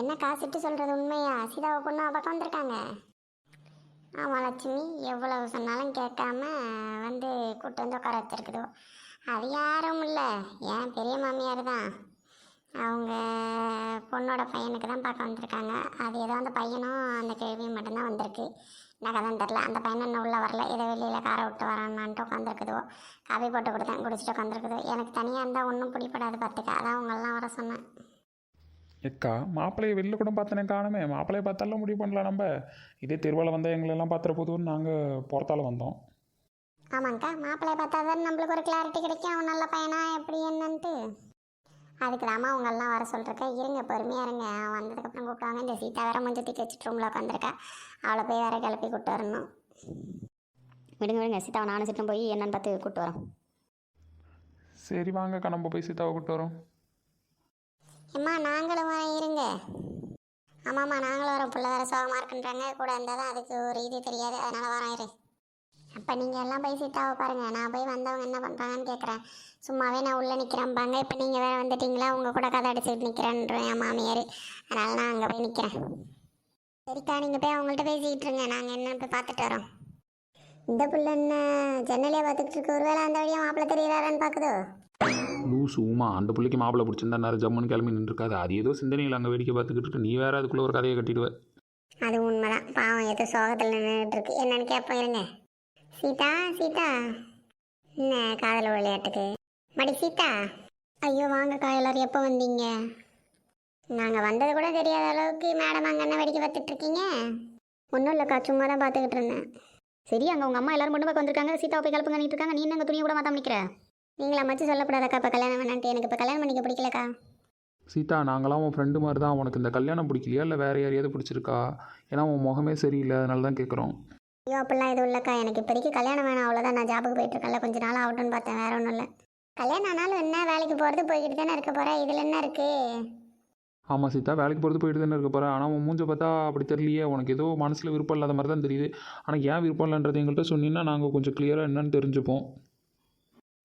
என்ன காசுட்டு சொல்கிறது உண்மையா? சீதாவை பொண்ணு பக்கம் வந்திருக்காங்க. ஆமாம் லட்சுமி. எவ்வளவு சொன்னாலும் கேட்காம வந்து கூட்டு வந்து உட்கார வச்சிருக்குதோ. அது யாரும் இல்லை. ஏன் பெரிய மாமியார் தான். அவங்க பொண்ணோட பையனுக்கு தான் பார்க்க வந்திருக்காங்க. அது ஏதோ அந்த பையனும் அந்த கேள்வியும் மட்டும்தான் வந்திருக்கு. என்ன கதை தெரில அந்த பையன் இன்னும் உள்ளே வரல. ஏதோ வெளியில் காரை விட்டு வரானான்ட்டு உட்காந்துருக்குதோ காபி போட்டு கொடுத்தேன் குடிச்சிட்டு உட்காந்துருக்குதோ எனக்கு தனியாக இருந்தால் ஒன்றும் பிடிப்படாது பார்த்துக்க அதான் உங்களெல்லாம் வர சொன்னேன். எக்கா மாப்பிள்ளையை வெளில கூட பார்த்தனே காணுமே. மாப்பிள்ளையை பார்த்தாலும் முடிவு பண்ணலாம் நம்ம. இதே திருவால வந்தால் எங்களெல்லாம் பார்த்துற போதும்னு நாங்கள் புறத்தால வந்தோம். ஆமாங்க்கா மாப்பிள்ளைய பார்த்தா தான் நம்மளுக்கு ஒரு கிளாரிட்டி கிடைக்கும். அவன் நல்ல பையனா எப்படி என்னன்ட்டு. அதுக்கு தாம்மா உங்களெல்லாம் வர சொல்லிருக்கேன் இருங்க பொறுமையாக இருங்க. வந்ததுக்கப்புறம் கூப்பிடுவாங்க. இந்த சீதா வேற மஞ்சள் தூக்கி வச்சுட்டு ரூமில் உட்காந்துருக்கா அவளை போய் வேற கிளப்பி கூப்பிட்டு வரணும். விடுங்க விடுங்க. சீதாவை நானும் சிட்டும் போய் என்னன்னு பார்த்து கூப்பிட்டு வரோம். சரி வாங்கக்கா. நம்ம போய் சீதாவை கூப்பிட்டு வரோம். அம்மா நாங்களும் வரேன் இருங்க. ஆமாம்மா நாங்களும் வரோம். பிள்ளை வேற சோகமாக இருக்குன்றாங்க. கூட இருந்தால் தான் அதுக்கு ஒரு இது தெரியாது. அதனால் வரோம் இரு. அப்போ நீங்கள் எல்லாம் போய் சீட்டாவை பாருங்கள் நான் போய் வந்தவங்க என்ன பண்ணுறாங்கன்னு கேட்குறேன் சும்மாவே நான் உள்ளே நிற்கிறேன்பாங்க இப்போ நீங்கள் வேறு வந்துட்டீங்களா? உங்கள் கூட கதை அடிச்சுட்டு நிற்கிறேன்றேன் என் மாமியார். அதனால் நான் அங்கே போய் நிற்கிறேன் சரிக்கா நீங்கள் போய் அவங்கள்ட்ட பேசிக்கிட்டு இருங்க. நாங்கள் என்னென்னு போய் பார்த்துட்டு வரோம். இந்த பிள்ளை என்ன ஜன்னலே பார்த்துக்கிட்டு இருக்கு. ஒருவேளை அந்த வழியாக மாப்பிள்ளை தெரியறாரான்னு பார்க்குதோ? லூசு உமா அந்த பிள்ளைக்கு மாப்பிள்ளை பிடிச்சிருந்தா நேரம் ஜம்முன்னு கிளம்பி நின்றுருக்காது அது ஏதோ சிந்தனையில் அங்கே வேடிக்கை பார்த்துக்கிட்டு இருக்கு. நீ வேற அதுக்குள்ளே ஒரு கதையை கட்டிடுவ. அது உண்மைதான். பாவம் ஏதோ சோகத்தில் நின்றுட்டு இருக்கு என்னன்னு கேட்போம் இருங்க. சீதா சீதா. என்ன காதல் விளையாட்டுக்கு? மடி சீதா. ஐயோ வாங்கக்கா எல்லாரும் எப்போ வந்தீங்க? நாங்கள் வந்தது கூட தெரியாத அளவுக்கு மேடம் அங்கே என்ன வேடிக்கை பார்த்துட்டு இருக்கீங்க? ஒன்றும் இல்லைக்கா சும்மா தான் பார்த்துக்கிட்டு இருந்தேன். சரி அங்கே உங்கள் அம்மா எல்லாரும் பொண்ணு பார்க்க வந்திருக்காங்க. சீதாவை போய் கலப்பு பண்ணிட்டு இருக்காங்க. நீ என்ன துணியை கூட மாற்ற நிற்கிற நீங்களா மச்சு சொல்லக்கூடாதக்கா. இப்போ கல்யாணம் வேணான்ட்டு. எனக்கு இப்போ கல்யாணம் பண்ணிக்க பிடிக்கலக்கா. சீதா நாங்களாம் உன் ஃப்ரெண்டு மாதிரி தான் உனக்கு இந்த கல்யாணம் பிடிக்கலையா? இல்லை வேற யாரையாவது பிடிச்சிருக்கா? ஏன்னா உன் முகமே சரியில்லை. அதனால தான் கேட்குறோம் ஐயோ அப்படிலாம் எதுவும் இல்லைக்கா. எனக்கு இப்போதைக்கு கல்யாணம் வேணாம். அவ்வளோதான் நான் ஜாபுக்கு போயிட்டு இருக்கேன்ல. கொஞ்ச நாள் ஆகட்டும்னு பார்த்தேன். வேற ஒன்றும் இல்லை. கல்யாணம் ஆனாலும் என்ன? வேலைக்கு போகிறது போய்கிட்டு தானே இருக்க போகிறேன் இதில் என்ன இருக்குது ஆமாம் சீதா வேலைக்கு போகிறது போயிட்டு தானே இருக்க போகிறேன் ஆனால் உன் மூஞ்ச பார்த்தா அப்படி தெரியலையே. உனக்கு ஏதோ மனசில் விருப்பம் இல்லாத மாதிரி தான் தெரியுது. ஆனால் ஏன் விருப்பம் இல்லைன்றது எங்கள்கிட்ட சொன்னீங்கன்னா நாங்கள் கொஞ்சம் கிளியராக என்னன்னு தெரிஞ்சுப்போம்.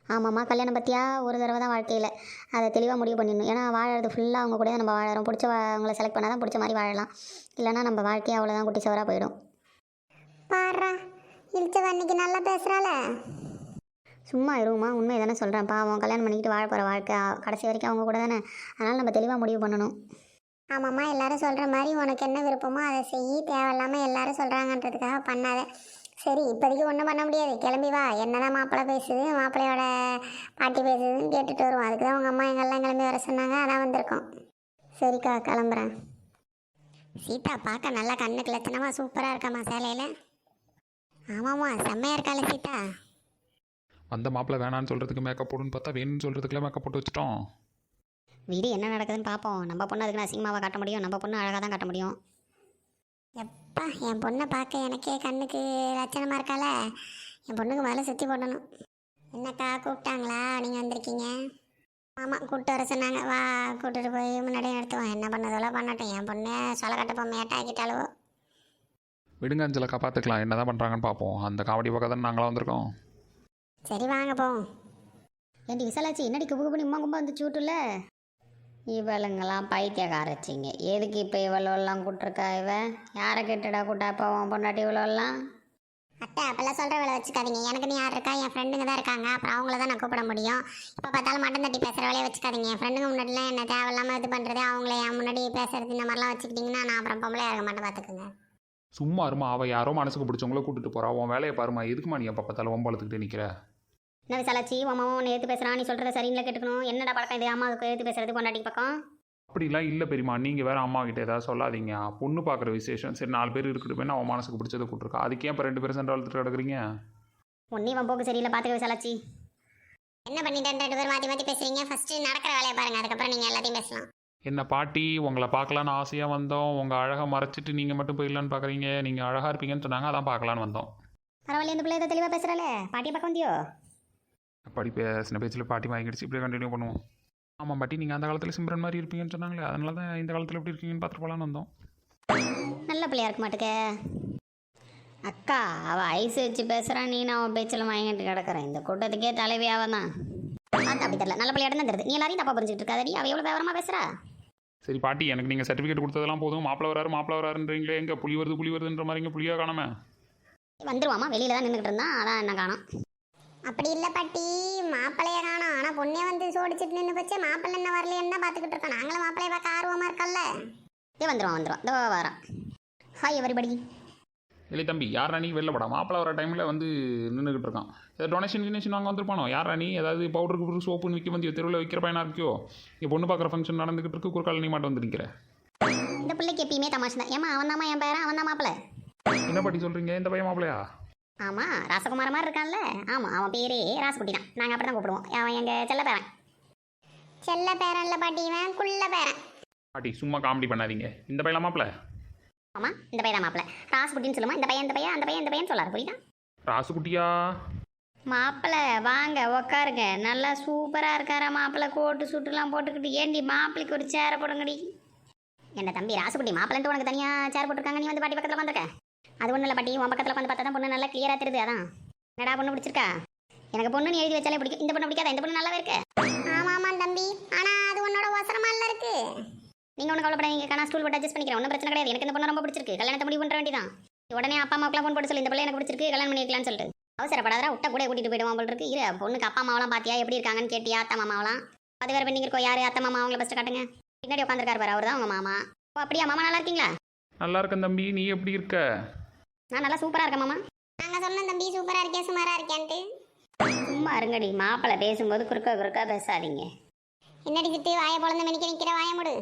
ஆமாம்மா கல்யாணம் பற்றியா ஒரு தடவை தான் வாழ்க்கையில். அதை தெளிவாக முடிவு பண்ணிடணும். ஏன்னா வாழறது ஃபுல்லாக அவங்க கூட நம்ம வாழறோம். பிடிச்ச அவங்கள செலக்ட் பண்ணால் தான் பிடிச்ச மாதிரி வாழலாம். இல்லைன்னா நம்ம வாழ்க்கையே அவ்வளோதான் குட்டி சவராக போயிடும். பாடுறா இழுச்சவ அன்னைக்கு நல்லா பேசுகிறாள சும்மா இருமா உண்மை தானே சொல்கிறேன் பாவம் கல்யாணம் பண்ணிக்கிட்டு வாழ போகிற வாழ்க்கை கடைசி வரைக்கும் அவங்க கூட தானே. அதனால் நம்ம தெளிவாக முடிவு பண்ணணும். ஆமாம்மா எல்லாரும் சொல்கிற மாதிரி உனக்கு என்ன விருப்பமோ அதை செய்ய தேவையில்லாமல் எல்லாரும் சொல்கிறாங்கன்றதுக்காக பண்ணாத. சரி இப்போதைக்கு ஒன்றும் பண்ண முடியாது. கிளம்பி வா. என்னதான் மாப்பிள்ளை பேசுது மாப்பிள்ளையோட பாட்டி பேசுதுன்னு கேட்டுட்டு வருவோம். அதுக்கு தான் உங்கள் அம்மா எங்கெல்லாம் கிளம்பி வர சொன்னாங்க அதான் வந்திருக்கோம். சரிக்கா கிளம்புறேன். சீதா பார்க்க நல்லா கண்ணுக்கு லட்சணமாக சூப்பராக இருக்காம்மா சேலையில். ஆமாம்மா செம்மையாக இருக்காளே சீதா? வந்த மாப்பிள்ளை வேணான்னு சொல்கிறதுக்கு மேக்கப் போடுன்னு பார்த்தா வேணும்னு சொல்கிறதுக்குலாம் மேக்கப் போட்டு வச்சிட்டோம். வீடு என்ன நடக்குதுன்னு பார்ப்போம். நம்ம பொண்ணு அதுக்கு சினிமாவை காட்ட முடியும்? நம்ம பொண்ணு அழகாக தான் காட்ட முடியும். எப்பா என் பொண்ணை பார்க்க எனக்கே கண்ணுக்கு லட்சணமாக இருக்கால. என் பொண்ணுக்கு முதல்ல சுற்றி போடணும். என்னக்கா கூப்பிட்டாங்களா? நீங்கள் வந்திருக்கீங்க? ஆமாம் கூப்பிட்டு வர சொன்னாங்க. வா கூப்பிட்டுட்டு போய் முன்னாடியே எடுத்துவோம் என்ன பண்ணதெல்லாம் பண்ணட்டும். என் பொண்ணு சொல்ல கட்டப்போ மேட்டாக்கிட்டாலோ விடுங்க அஞ்சலக்கா பார்த்துக்கலாம். என்ன தான் பண்ணுறாங்கன்னு பார்ப்போம். அந்த காமெடி பக்கம் தானே நாங்களாம் வந்திருக்கோம். சரி வாங்க போவோம். ஏண்டி விசாலாச்சி என்னடி கும்பு கும்பு நிம்மா கும்பா வந்து சூட்டுல? இவளுங்கெல்லாம் பைத்தியக்காரச்சிங்க. எதுக்கு இப்போ இவ்வளோலாம் கூட்டிருக்கா இவ? யாரை கேட்டுடா கூட்டா இப்போ உன் பொண்டாட்டி இவ்வளோலாம் அத்தை அப்பெல்லாம் சொல்கிற வேலை வச்சுக்காதீங்க. எனக்கு நீ யார் இருக்கா? என் ஃப்ரெண்டுங்க தான் இருக்காங்க. அப்புறம் அவங்கள தான் நான் கூப்பிட முடியும். இப்போ பார்த்தாலும் மட்டன் தட்டி பேசுகிற வேலையை வச்சுக்காதீங்க. என் ஃப்ரெண்டுங்க முன்னாடிலாம் என்ன தேவையில்லாமல் இது பண்ணுறது அவங்கள என் முன்னாடி பேசுறது இந்த மாதிரிலாம் வச்சுக்கிட்டிங்கன்னா நான் அப்புறம் பொம்பளை இருக்க மாட்டேன் பார்த்துக்குங்க சும்மா இருமா அவள் யாரோ மனசுக்கு பிடிச்சவங்கள கூட்டிட்டு போறா. உன் வேலையை பாருமா எதுக்குமா நீ எப்போ பார்த்தாலும் ஒம்பளத்துக்கிட்டே நிற்கிற என்ன விசாலாச்சி உன் மாமா உன்னை எடுத்து பேசுகிறான் நீ சொல்கிறத சரிங்களா கேட்டுக்கணும். என்னடா பழக்கம் இது? அம்மாவுக்கு எடுத்து பேசுறது பொண்டாட்டி பக்கம்? அப்படிலாம் இல்லை பெரியம்மா நீங்கள் வேற அம்மா கிட்ட ஏதாவது சொல்லாதீங்க. பொண்ணு பார்க்குற விசேஷம் சரி நாலு பேர் இருக்கட்டுமே அவன் மனசுக்கு பிடிச்சதை கூட்டிருக்கா அதுக்கே இப்போ ரெண்டு பேரும் சண்டை வளர்த்துட்டு கிடக்குறீங்க? ஒன்னே உன் போக்கு சரியில்லை பார்த்துக்க விசாலாச்சி என்ன பண்ணிட்டேன் ரெண்டு பேர் மாற்றி மாற்றி பேசுறீங்க? ஃபர்ஸ்ட் நடக்கிற வேலையை பாருங்க அதுக்கப்புறம் நீங்கள் எல்லாத்தையும் பேசலாம். என்ன பாட்டி உங்களை பார்க்கலான்னு ஆசையாக வந்தோம். உங்கள் அழகை மறைச்சிட்டு நீங்கள் மட்டும் போயிடலான்னு பார்க்குறீங்க நீங்கள் அழகாக இருப்பீங்கன்னு சொன்னாங்க அதான் பார்க்கலான்னு வந்தோம். பரவாயில்ல இந்த பிள்ளை தெளிவாக பேசுகிறாளே பாட்டியை பக்கம் வந்தியோ? படி பேசின பேச்சில் பாட்டி வாங்கிடுச்சு இப்படியே கண்டினியூ பண்ணுவோம். ஆமாம் பாட்டி நீங்கள் அந்த காலத்தில் சிம்ரன் மாதிரி இருப்பீங்கன்னு சொன்னாங்களே அதனால தான் இந்த காலத்தில் எப்படி இருக்கீங்கன்னு பார்த்துட்டு போகலான்னு வந்தோம். நல்ல பிள்ளையா இருக்க மாட்டுக்க. அக்கா அவ ஐஸ் வச்சு பேசுறான் நீ நான் அவன் பேச்சில் வாங்கிட்டு கிடக்குறேன். இந்த கூட்டத்துக்கே தலைவி அவ தான். பார்த்தா அப்படி தெரியல. நல்ல பிள்ளையாட தான் தெரியுது. நீ எல்லாரையும் தப்பா புரிஞ்சுட்டு இருக்காதடி அவ எவ்வளோ விவரமா பேசுறா? சரி பாட்டி எனக்கு நீங்கள் சர்டிஃபிகேட் கொடுத்ததெல்லாம் போதும். மாப்பிள்ள வராரு மாப்பிள்ள வராருன்றீங்களே. எங்கே புலி வருது புலி வருதுன்ற மாதிரி இங்கே புளியாக காணாம? வந்துருவாமா. வெளியில தான் நின்றுக்கிட்டு இருந்தான் அதான் என்ன காணோம். அப்படி இல்லை பாட்டி. மாப்பிள்ளைய காணோம். ஆனால் பொண்ணே வந்து சோடிச்சிட்டு நின்று போச்சு. மாப்பிள்ளை என்ன வரலையேன்னு தான் பார்த்துக்கிட்டு இருக்கோம். நாங்களும் மாப்பிள்ளைய பார்க்க ஆர்வமாக இருக்கோம்ல. இதே வந்துருவான் வந்துருவான். இதோ வரான். ஹாய் எவரிபடி இல்லை தம்பி யார் நீ வெளில போடா? மாப்பிள்ள வர டைமில் வந்து நின்றுக்கிட்டு இருக்கான். ஏதாவது டொனேஷன் கினேஷன் வாங்க வந்திருப்பானோ? யார் நீ ஏதாவது பவுடருக்கு சோப்புன்னு விற்க வந்து தெருவில் வைக்கிற பையனா இருக்கியோ? இங்கே பொண்ணு பார்க்குற ஃபங்க்ஷன் நடந்துக்கிட்டு இருக்கு குறுக்கால நீ மாட்ட வந்து நிற்கிற இந்த பிள்ளைக்கு எப்பயுமே தமாஷ் தான். ஏமா அவன் தாம்மா என் பேரன் அவன் தான் மாப்பிள்ள. என்ன பாட்டி சொல்கிறீங்க இந்த பையன் மாப்பிள்ளையா? ஆமாம் ராசகுமார மாதிரி இருக்கான்ல. ஆமாம் அவன் பேரே ராசகுட்டி தான். நாங்கள் அப்படி தான் கூப்பிடுவோம். அவன் எங்கள் செல்ல பேரன். செல்ல பேரன் இல்லை பாட்டி இவன் குள்ள பேரன். பாட்டி சும்மா காமெடி பண்ணாதீங்க. இந்த பையன் மாப்பிள்ள. ஆமாம் இந்த பையன் தான் மாப்பிள்ள. ராசகுட்டின்னு சொல்லுமா இந்த பையன் இந்த பையன் அந்த பையன் இந்த பையன் சொல்லாது புரியுதா? ராசுக்குட்டியா மாப்பிள்ளை வாங்க உக்காருங்க. நல்லா சூப்பராக இருக்காரா மாப்பிள்ளை கோட்டு சுட்டுலாம் போட்டுக்கிட்டு. ஏண்டி மாப்பிள்ளைக்கு ஒரு சேரை போடுங்கடி. என்ன தம்பி ராசுக்குட்டி மாப்பிள்ளைன்ட்டு உனக்கு தனியாக சேர் போட்டிருக்காங்க? நீ வந்து பாட்டி பக்கத்தில் உட்காந்துருக்க அது ஒன்றும் இல்லை பாட்டி உன் பக்கத்தில் உட்காந்து பார்த்தா தான் பொண்ணு நல்லா கிளியராக தெரியுது அதான். என்னடா பொண்ணு பிடிச்சிருக்கா? எனக்கு பொண்ணு நீ எழுதி வச்சாலே பிடிக்கும். இந்த பொண்ணு பிடிக்காத இந்த பொண்ணு நல்லாவே இருக்கு. ஆமாம் ஆமாம் தம்பி. ஆனால் அது உன்னோட ஒசரமா இல்லை இருக்கு. நீங்கள் ஒன்றும் கவலைப்படாதீங்க நான் ஸ்கூல் போட்டு அட்ஜஸ்ட் பண்ணிக்கிறேன். ஒன்றும் பிரச்சனை கிடையாது. எனக்கு இந்த பொண்ணு ரொம்ப பிடிச்சிருக்கு. கல்யாணத்தை முடிவு பண்ணுற வேண்டியதான் உடனே அப்பா அம்மாவுக்குலாம் ஃபோன் போட்டு சொல்லி. இந்த பிள்ளை எனக்கு பிடிச்சிருக்கு. கல்யாணம் பண்ணிக்கலாம்னு சொல்லிட்டு. அவசரப்படாதா விட்டா கூட கூட்டிட்டு போயிடுவான் போல இருக்கு. இரு பொண்ணுக்கு அப்பா அம்மாவெல்லாம் பாத்தியா? எப்படி இருக்காங்கன்னு கேட்டியா? அத்தை மாமாவெல்லாம்? அது வேறு பெண்ணிங்க இருக்கோ? யாரு? அத்தை மாமா அவங்கள ஃபஸ்ட்டு காட்டுங்க. பின்னாடி உட்காந்துருக்காரு பாரு. அவர் தான் உங்க மாமா. ஓ அப்படியா? மாமா நல்லா இருக்கீங்களா? நல்லா இருக்கேன் தம்பி. நீ எப்படி இருக்க? நான் நல்லா சூப்பராக இருக்கேன் மாமா. நாங்கள் சொன்னோம் தம்பி சூப்பராக இருக்கேன் சுமாராக இருக்கேன்ட்டு. சும்மா இருங்கடி. மாப்பிள்ளை பேசும்போது குறுக்க குறுக்கா பேசாதீங்க. என்னடி சிட்டு வாயை பொழந்து மணிக்க நிற்கிற வாயை மூடு.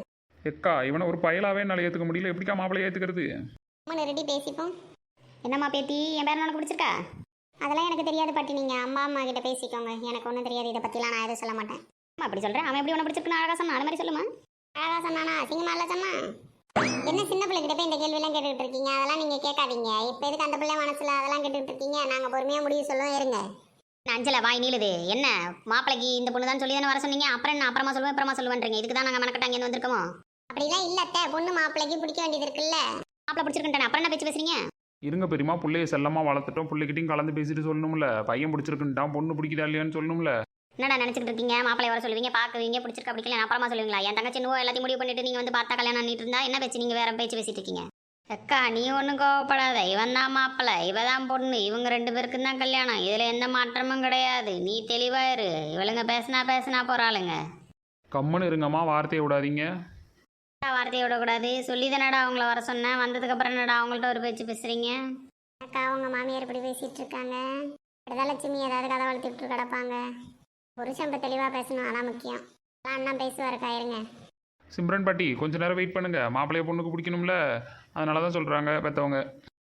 எக்கா இவனை ஒரு பயலாவே என்னால் ஏற்றுக்க முடியல. எப்படிக்கா மாப்பிள்ளை ஏற்றுக்கிறது மூணு ரெடி பேசிப்போம். என்னம்மா பேத்தி என் பேர் உனக்கு பிடிச்சிருக்கா? அதெல்லாம் எனக்கு தெரியாது பாட்டி நீங்கள் அம்மா அம்மா கிட்ட பேசிக்கோங்க. எனக்கு ஒன்றும் தெரியாது. இதை பற்றிலாம் நான் எதுவும் சொல்ல மாட்டேன். அம்மா அப்படி சொல்கிறேன் அவன் எப்படி உனக்கு பிடிச்சிருக்குன்னு அழகா சொன்னான். அது மாதிரி சொல்லுமா. அழகா சொன்னானா? அசிங்கமா இல்லை சொன்னா? என்ன சின்ன பிள்ளைகிட்ட போய் இந்த கேள்வியெல்லாம் கேட்டுக்கிட்டு இருக்கீங்க? அதெல்லாம் நீங்கள் கேட்காதீங்க. இப்போ எதுக்கு அந்த பிள்ளை மனசில் அதெல்லாம் கேட்டுக்கிட்டு இருக்கீங்க? நாங்கள் பொறுமையாக முடிவு சொல்லுவோம். இருங்க. நான் அஞ்சல வாய் நீளுது. என்ன? மாப்பிளைக்கு இந்த பொண்ணு தான் சொல்லி தானே வர சொன்னீங்க? அப்புறம் என்ன? அப்புறமா சொல்லுவேன் அப்புறமா சொல்லுவேன்றீங்க. இதுக்கு தான் நாங்கள் மெனக்கட்ட இங்கே வந்திருக்கோமோ? அப்படிலாம் இல்லை அத்தை. பொண்ணு மாப்பிள்ளைக்கு பிடிக்க வேண்டியது இருக்குல்ல. மாப்பிளை பிடிச்சிருக்கேன் அப்புறம் என்ன பேச்சு பேசுறீங்க? இருங்க பெரியமா பிள்ளைய செல்லமாக வளர்த்துட்டோம். பிள்ளைகிட்டையும் கலந்து பேசிட்டு சொல்லணும்ல. பையன் பிடிச்சிருக்குன்ட்டான் பொண்ணு பிடிக்குதா இல்லையான்னு சொல்லணும்ல. என்னடா நினைச்சிட்டு இருக்கீங்க? மாப்பிளை வர சொல்லுவீங்க பார்க்குவீங்க பிடிச்சிருக்கா பிடிக்கல அப்புறமா சொல்லுவீங்களா? என் தங்கச்சி இன்னும் எல்லாத்தையும் முடிவு பண்ணிட்டு நீங்க வந்து பார்த்தா கல்யாணம் பண்ணிட்டு இருந்தா என்ன பேச்சு? நீங்க வேற பேச்சு பேசிட்டு இருக்கீங்க. அக்கா நீ ஒன்றும் கோவப்படாத. இவன் தான் மாப்பிள்ளை. இவ தான் பொண்ணு. இவங்க ரெண்டு பேருக்கும் தான் கல்யாணம். இதில் எந்த மாற்றமும் கிடையாது. நீ தெளிவாயிரு இவளுங்க பேசினா பேசினா போறாளுங்க. கம்முன்னு இருங்கம்மா வார்த்தையை விடாதீங்க. வார்த்தையை விடக்கூடாது? சொல்லி தானடா அவங்கள வர சொன்னேன். வந்ததுக்கப்புறம் என்னடா அவங்கள்ட்ட ஒரு பேச்சு பேசுறீங்க? அக்கா அவங்க மாமியார் இப்படி பேசிட்டு இருக்காங்க. லட்சுமி ஏதாவது கதை வளர்த்துட்டு கிடப்பாங்க. புருஷன் இப்போ தெளிவாக பேசணும். அதான் முக்கியம். அதான் அண்ணா பேசுவாருக்கா இருங்க. சிம்ரன் பாட்டி கொஞ்ச நேரம் வெயிட் பண்ணுங்க. மாப்பிள்ளைய பொண்ணுக்கு பிடிக்கணும்ல. அதனால தான் சொல்கிறாங்க பெற்றவங்க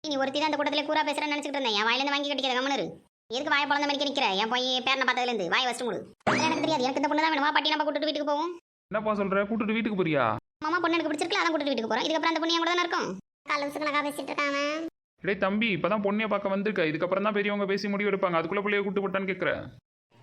நீ ஒருத்தி தான் இந்த கூட்டத்தில் கூறா பேசுறேன்னு நினச்சிட்டு இருந்தேன். என் வாயிலேருந்து வாங்கி கட்டிக்கிற கம்மனு. எதுக்கு வாயை பிறந்த மாதிரி நிற்கிற என் போய் பேரனை பார்த்ததுலேருந்து. வாய் வச்சு முடு. எனக்கு தெரியாது. எனக்கு இந்த பொண்ணு தான் வேணுமா. பாட்டி நம்ம கூட்டிட்டு வீட்டுக்கு போவோம். என்னப்பா சொல்கிற கூட்டிட்டு வீட்டுக்கு போறியா? மாமா பொண்ணு எனக்கு பிடிச்சிருக்கல அதான் கூட்டிட்டு வீட்டுக்கு போகிறோம் இதுக்கப்புறம் அந்த பொண்ணு கூட தானே இருக்கும்? கால் கணக்காக பேசிட்டு இருக்காங்க. டேய் தம்பி இப்போ தான் பொண்ணையை பார்க்க வந்திருக்க. இதுக்கப்புறம் தான் பெரியவங்க பேசி முடிவு எடுப்பாங்க. அதுக்குள்ளே பிள்ளைய கூட்டு போட்டான்னு கேட்குறேன்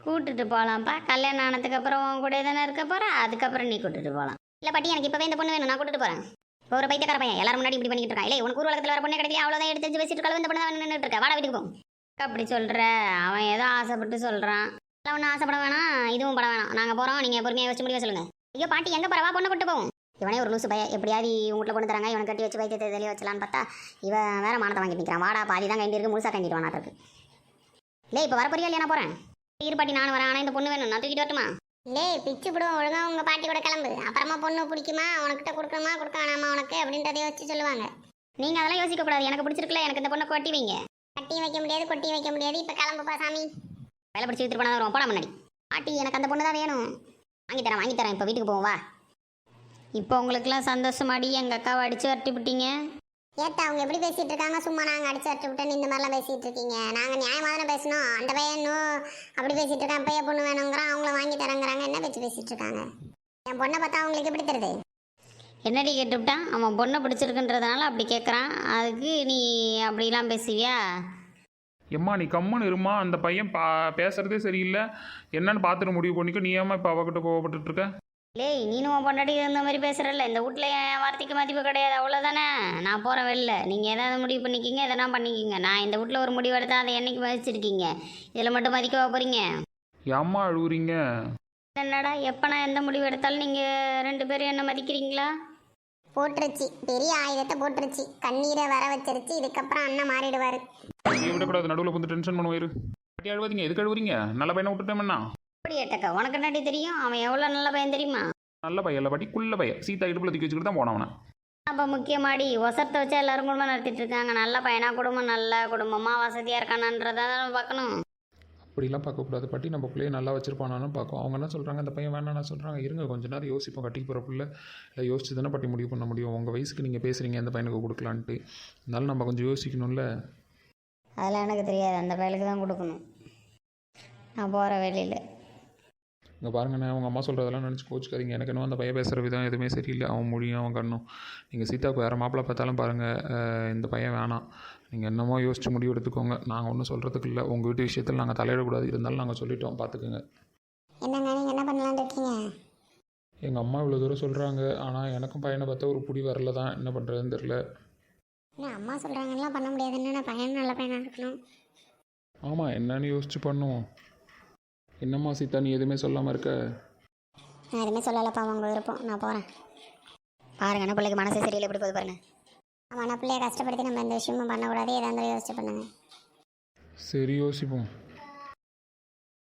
கூட்டிட்டு போகலாம்ப்பா கல்யாணம் ஆனதுக்கு அப்புறம் உன் கூட தானே இருக்க போற? அதுக்கப்புறம் நீ கூட்டிட்டு போகலாம் இல்லை பாட்டி எனக்கு இப்போவே இந்த பொண்ணு வேணும். நான் கூட்டிட்டு போகிறேன் ஒரு பைத்தியக்கார பையன். எல்லாரும் முன்னாடி இப்படி பண்ணிட்டு இருக்கான். இல்லை உனக்கு ஊர் வழக்கத்தில் வர பொண்ணு கிடைக்கல அவ்வளோதான் எடுத்து வச்சு பேசிட்டு கலவு இந்த பொண்ணு தான் நின்றுட்டு இருக்கா. வாடா வீட்டுக்கு அப்படி சொல்கிற அவன் ஏதோ ஆசைப்பட்டு சொல்கிறான் இல்லை ஒன்றும் ஆசைப்பட வேணாம். இதுவும் பட வேணாம். நாங்கள் போகிறோம் நீங்கள் பொறுமையாக வச்சு முடிவு சொல்லுங்கள் ஐயோ பாட்டி எங்கே போகிறவா பொண்ணு கூட்டு போவோம். இவனே ஒரு லூசு பையன். எப்படியாவது உங்க வீட்டில் பொண்ணு தராங்க இவனை கட்டி வச்சு வைத்தியத்தை தெளிய வச்சலான்னு பார்த்தா இவன் வேற மானத்தை வாங்கிட்டு நிற்கிறான் வாடா பாதி தான் கண்டி இருக்கு முழுசாக கண்டிட்டு வானாட்டு இல்லை இப்போ வர போறியா இல்லையா நான் போகிறேன் இரு பாட்டி நான் வரேன். ஆனால் இந்த பொண்ணு வேணும். நான் தூக்கிட்டு வரட்டுமா? லே பிச்சு விடுவோம் ஒழுங்கா உங்க பாட்டி கூட கிளம்பு. அப்புறமா பொண்ணு பிடிக்குமா உனக்கிட்ட கொடுக்கணுமா கொடுக்க வேணாமா உனக்கு அப்படின்றத யோசிச்சு சொல்லுவாங்க. நீங்கள் அதெல்லாம் யோசிக்க கூடாது எனக்கு பிடிச்சிருக்கல எனக்கு இந்த பொண்ணை கொட்டி வைங்க. கட்டியும் வைக்க முடியாது கொட்டியும் வைக்க முடியாது. இப்போ கிளம்புப்பா சாமி. வேலை பிடிச்சி வித்துட்டு போனா வரும் போடா முன்னாடி. பாட்டி எனக்கு அந்த பொண்ணு தான் வேணும். வாங்கி தரேன் வாங்கி தரேன் இப்போ வீட்டுக்கு போவோம் வா. இப்போ உங்களுக்குலாம் சந்தோஷமாடி எங்கள் அக்காவை அடித்து வரட்டி விட்டீங்க. ஏத்தா அவங்க எப்படி பேசிட்டு இருக்காங்க? சும்மா நாங்க அடிச்சு அட்டு விட்டு இந்த மாதிரிலாம் பேசிட்டு இருக்கீங்க. நாங்க நியாயமா தானே பேசணும். அந்த பையன் இன்னும் அப்படி பேசிட்டு இருக்கான். பையன் பொண்ணு வேணுங்கிறான். அவங்கள வாங்கி தரங்கிறாங்க. என்ன பேச்சு பேசிட்டு இருக்காங்க? என் பொண்ணை பார்த்தா அவங்களுக்கு எப்படி தருது என்னடி கேட்டுவிட்டான் அவன் பொண்ணை பிடிச்சிருக்குன்றதுனால அப்படி கேட்குறான் அதுக்கு நீ அப்படிலாம் பேசுவியா? எம்மா நீ கம்முன்னு இருமா அந்த பையன் பா பேசுறதே சரியில்லை. என்னன்னு பார்த்துட்டு முடிவு பண்ணிக்கோ. நீ ஏமா இப்போ அவகிட்ட கோவப்பட்டுட்டு இருக்க? லேய் நீனும் உன் பொண்டாட்டி இந்த மாதிரி பேசுகிறல்ல இந்த வீட்டில் என் வார்த்தைக்கு மதிப்பு கிடையாது. அவ்வளோதானே நான் போகிறேன் வெளில. நீங்கள் ஏதாவது முடிவு பண்ணிக்கிங்க எதனா பண்ணிக்கிங்க. நான் இந்த வீட்டில் ஒரு முடிவு எடுத்தால் அதை என்னைக்கு மதிச்சிருக்கீங்க? இதில் மட்டும் மதிக்கவா போகிறீங்க ஏம்மா அழுவுறீங்க? என்னடா எப்போ நான் எந்த முடிவு எடுத்தாலும் நீங்கள் ரெண்டு பேரும் என்ன மதிக்கிறீங்களா? போட்டுருச்சு. பெரிய ஆயுதத்தை போட்டுருச்சு. கண்ணீரை வர வச்சிருச்சு. இதுக்கப்புறம் அண்ணன் மாறிடுவாரு. நீ விடக்கூடாது. நடுவில் வந்து டென்ஷன் பண்ணுவாரு பாட்டி அழுவாதீங்க. எதுக்கு அழுவுறீங்க? நல்ல பையனை விட்டுட்டோம்னா அப்படி ஏட்டக்கா உனக்கு என்னடி தெரியும்? அவன் எவ்வளோ நல்ல பையன் தெரியுமா? நல்ல பையன் இல்லை பாட்டி குள்ள பையன். சீதா இடுப்பில் தூக்கி வச்சுக்கிட்டு தான் போனவன. அப்போ முக்கியமாடி ஒசரத்தை வச்சா எல்லாரும் குடும்பம் நடத்திட்டு இருக்காங்க. நல்ல பையனா குடும்பம் நல்ல குடும்பமாக வசதியாக இருக்கானான்றதை பார்க்கணும். அப்படிலாம் பார்க்கக்கூடாது பாட்டி. நம்ம பிள்ளைய நல்லா வச்சிருப்பானான்னு பார்க்கும். அவங்க என்ன சொல்கிறாங்க அந்த பையன் வேணாம்னு சொல்கிறாங்க இருங்க கொஞ்ச நேரம் யோசிப்போம். கட்டிக்கு போகிற பிள்ளை இல்லை யோசிச்சு தானே பாட்டி முடிவு பண்ண முடியும். உங்கள் வயசுக்கு நீங்கள் பேசுகிறீங்க எந்த பையனுக்கு கொடுக்கலான்ட்டு. இருந்தாலும் நம்ம கொஞ்சம் யோசிக்கணும்ல. அதெல்லாம் எனக்கு தெரியாது. அந்த பயலுக்கு தான் கொடுக்கணும். நான் போகிற வெளியில் இங்கே பாருங்கண்ணே அவங்க அம்மா சொல்கிறதெல்லாம் நினச்சி கோச்சுக்காதீங்க. எனக்கு இன்னும் அந்த பையன் பேசுகிற விதம் எதுவுமே சரியில்லை. அவன் மொழியும் அவன் கண்ணும். நீங்கள் சீதாவுக்கு வேறு மாப்பிள்ளை பார்த்தாலும் பாருங்கள் இந்த பையன் வேணாம். நீங்கள் என்னமோ யோசிச்சு முடிவு எடுத்துக்கோங்க. நாங்கள் ஒன்றும் சொல்கிறதுக்கு இல்லை. உங்கள் வீட்டு விஷயத்தில் நாங்கள் தலையிடக்கூடாது. இருந்தாலும் நாங்கள் சொல்லிட்டோம். பார்த்துக்குங்க எங்கள் அம்மா இவ்வளோ தூரம் சொல்கிறாங்க ஆனால் எனக்கும் பையனை பார்த்தா ஒரு புடி வரல தான். என்ன பண்ணுறதுன்னு தெரில என்ன அம்மா சொல்றாங்கலாம் பண்ண முடியாதுன்னு பையன்? நல்ல பையனா இருக்கணும். ஆமாம் என்னன்னு யோசிச்சு பண்ணுவோம். என்னம்மா சீதா நீ எதுவுமே சொல்லாமல் இருக்க? நான் எதுவுமே சொல்லலப்பா உங்க விருப்பம். நான் போறேன். பாருங்க என்ன பிள்ளைக்கு மனசு சரியில்லை எப்படி போகுது பாருங்க. அவனை பிள்ளைய கஷ்டப்படுத்தி நம்ம எந்த விஷயமும் பண்ணக்கூடாது. ஏதா இருந்தாலும் யோசிச்சு பண்ணுங்க. சரி யோசிப்போம்.